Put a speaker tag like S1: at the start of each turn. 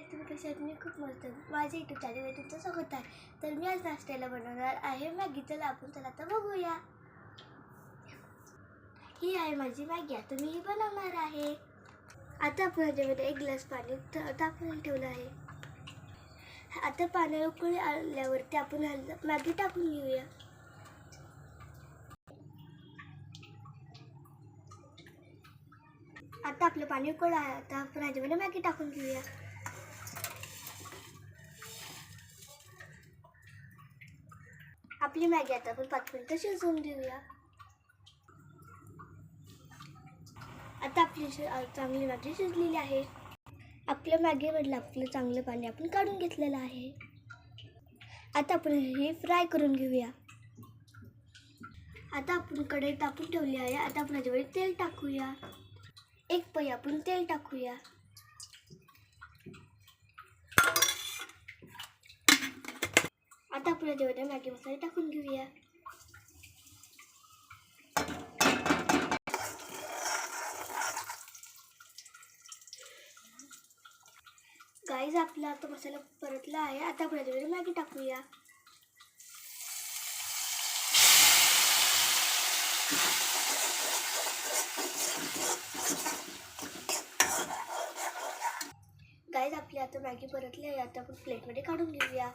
S1: काय तुम्ही मी खूप मस्त आहे. माझ्या चॅनल आहे तुमचं स्वागत आहे. तर मी आज नाश्त्याला बनवणार आहे. मॅगी चला आपण चला आता बघूया. ही आहे माझी मॅगी. आता मी ही बनवणार आहे. आता आपण ह्याच्यामध्ये एक ग्लास पाणी ट- टाकून ठेवलं आहे. आता पाण्याला उकळी आल्यावरती आपण मॅगी टाकून घेऊया. आता आपलं पाणी उकळ आहे. आता आपण ह्याच्यामध्ये मॅगी टाकून घेऊया. आपली मॅगी आता आपण पाच मिनिटं शिजवून देऊया आता आपली चांगली मॅगी शिजलेली आहे आपल्या मॅगीमधलं आपलं चांगलं पाणी आपण काढून घेतलेलं आहे आता आपण हे फ्राय करून घेऊया आता आपण कढई तापून ठेवली आहे आता आपण त्याच्यावर तेल टाकूया एक पै आपण तेल टाकूया आता आपण ह्याच्यामध्ये मॅगी मसाले टाकून घेऊया. गाईज आपला आता मसाला परतला आहे. आता आपण ह्याच्यामध्ये मॅगी टाकूया. गाईज आपली आता मॅगी परतली आहे. आता आपण प्लेटमध्ये काढून घेऊया.